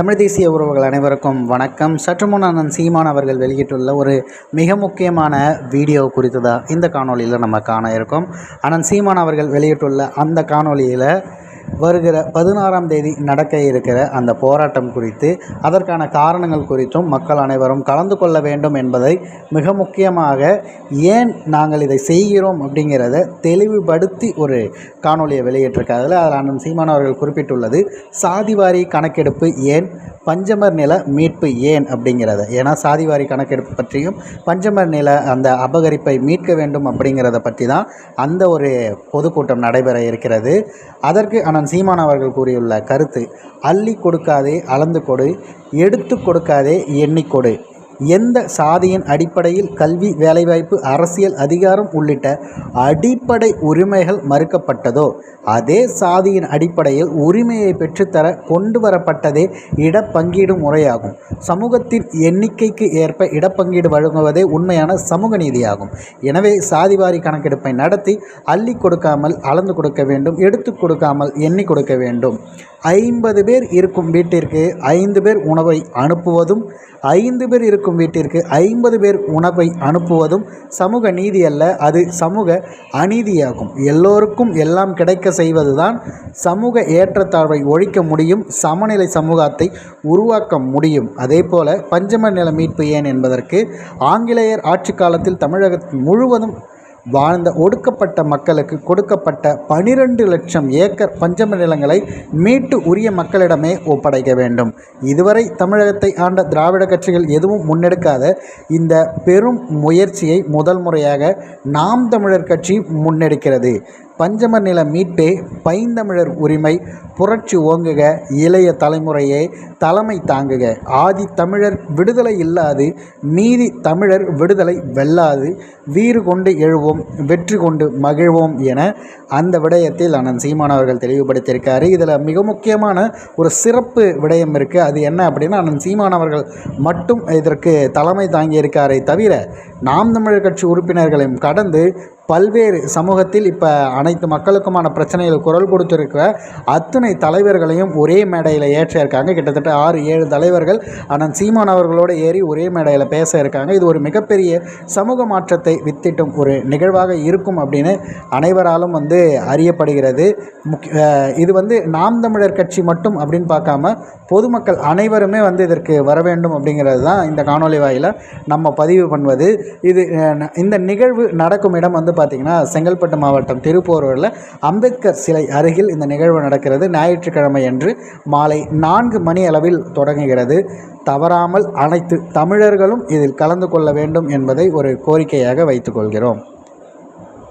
தமிழ் தேசிய உறவுகள் அனைவருக்கும் வணக்கம். சற்று முன் அண்ணன் சீமான் அவர்கள் வெளியிட்டுள்ள ஒரு மிக முக்கியமான வீடியோ குறித்து தான் இந்த காணொளியில் நம்ம காண இருக்கோம். அண்ணன் சீமான் அவர்கள் வெளியிட்டுள்ள அந்த காணொளியில் வருகிற பதினாறாம் தேதி நடக்க இருக்கிற அந்த போராட்டம் குறித்து அதற்கான காரணங்கள் குறித்தும் மக்கள் அனைவரும் கலந்து கொள்ள வேண்டும் என்பதை மிக முக்கியமாக ஏன் நாங்கள் இதை செய்கிறோம் அப்படிங்கிறத தெளிவுபடுத்தி ஒரு காணொளியை வெளியிட்டிருக்காங்க அதில் அண்ணன் சீமான் அவர்கள் குறிப்பிட்டுள்ளது சாதிவாரி கணக்கெடுப்பு ஏன் பஞ்சமர் நில மீட்பு ஏன் அப்படிங்கிறத? ஏன்னா சாதிவாரி கணக்கெடுப்பு பற்றியும் பஞ்சமர் நில அந்த அபகரிப்பை மீட்க வேண்டும் அப்படிங்கிறத பற்றி தான் அந்த ஒரு பொதுக்கூட்டம் நடைபெற இருக்கிறது. அதற்கு அண்ணன் சீமான் அவர்கள் கூறியுள்ள கருத்து அள்ளி கொடுக்காதே அளந்து கொடு எடுத்து கொடுக்காதே எண்ணிக் கொடு. எந்த சாதியின் அடிப்படையில் கல்வி வேலைவாய்ப்பு அரசியல் அதிகாரம் உள்ளிட்ட அடிப்படை உரிமைகள் மறுக்கப்பட்டதோ அதே சாதியின் அடிப்படையில் உரிமையை பெற்றுத்தர கொண்டு வரப்பட்டதே இடப்பங்கீடு முறையாகும். சமூகத்தின் எண்ணிக்கைக்கு ஏற்ப இடப்பங்கீடு வழங்குவதே உண்மையான சமூக நீதியாகும். எனவே சாதிவாரி கணக்கெடுப்பை நடத்தி அள்ளி கொடுக்காமல் அளந்து கொடுக்க வேண்டும் எடுத்து கொடுக்காமல் எண்ணி கொடுக்க வேண்டும். ஐம்பது பேர் இருக்கும் வீட்டிற்கு ஐந்து பேர் உணவை அனுப்புவதும் ஐந்து பேர் இருக்கும் வீட்டிற்கு ஐம்பது பேர் உணவை அனுப்புவதும் சமூக நீதி அல்ல அது சமூக அநீதியாகும். எல்லோருக்கும் எல்லாம் கிடைக்க செய்வதுதான் சமூக ஏற்றத்தாழ்வை ஒழிக்க முடியும் சமநிலை சமூகத்தை உருவாக்க முடியும். அதே போல பஞ்சம நில மீட்பு ஏன் என்பதற்கு ஆங்கிலேயர் ஆட்சி காலத்தில் தமிழகம் முழுவதும் வாழ்ந்த ஒடுக்கப்பட்ட மக்களுக்கு கொடுக்கப்பட்ட பனிரெண்டு லட்சம் ஏக்கர் பஞ்சம நிலங்களை மீட்டு உரிய மக்களிடமே ஒப்படைக்க வேண்டும். இதுவரை தமிழகத்தை ஆண்ட திராவிட கட்சிகள் எதுவும் முன்னெடுக்காத இந்த பெரும் முயற்சியை முதல் முறையாக நாம் தமிழர் கட்சி முன்னெடுக்கிறது. பஞ்சமர் நில மீட்பே பைந்தமிழர் உரிமை புரட்சி ஓங்குக இளைய தலைமுறையே தலைமை தாங்குக. ஆதி தமிழர் விடுதலை இல்லாது மீதி தமிழர் விடுதலை வெல்லாது வீறு கொண்டு எழுவோம் வெற்றி கொண்டு மகிழ்வோம் என அந்த விடயத்தில் அண்ணன் சீமான் அவர்கள் தெளிவுபடுத்தியிருக்காரு. இதில் மிக முக்கியமான ஒரு சிறப்பு விடயம் இருக்குது அது என்ன அப்படின்னா அண்ணன் சீமான் அவர்கள் மட்டும் இதற்கு தலைமை தாங்கியிருக்காரே தவிர நாம் தமிழர் கட்சி உறுப்பினர்களையும் கடந்து பல்வேறு சமூகத்தில் இப்போ அனைத்து மக்களுக்குமான பிரச்சனைகள் குரல் கொடுத்துருக்க அத்தனை தலைவர்களையும் ஒரே மேடையில் ஏற்ற இருக்காங்க. கிட்டத்தட்ட ஆறு ஏழு தலைவர்கள் அண்ணன் சீமான் அவர்களோடு ஏறி ஒரே மேடையில் பேச இருக்காங்க. இது ஒரு மிகப்பெரிய சமூக மாற்றத்தை வித்திட்டும் ஒரு நிகழ்வாக இருக்கும் அப்படின்னு அனைவராலும் வந்து அறியப்படுகிறது. முக்கிய இது வந்து நாம் தமிழர் கட்சி மட்டும் அப்படின்னு பார்க்காம பொதுமக்கள் அனைவருமே வந்து இதற்கு வர வேண்டும் அப்படிங்கிறது தான் இந்த காணொலி வாயில் நம்ம பதிவு பண்ணுவது. இது இந்த நிகழ்வு நடக்கும் இடம் வந்து பார்த்தீங்கன்னா செங்கல்பட்டு மாவட்டம் திருப்போரூரில் அம்பேத்கர் சிலை அருகில் இந்த நிகழ்வு நடக்கிறது. ஞாயிற்றுக்கிழமை அன்று மாலை நான்கு மணி அளவில் தொடங்குகிறது. தவறாமல் அனைத்து தமிழர்களும் இதில் கலந்து கொள்ள வேண்டும் என்பதை ஒரு கோரிக்கையாக வைத்துக்கொள்கிறோம்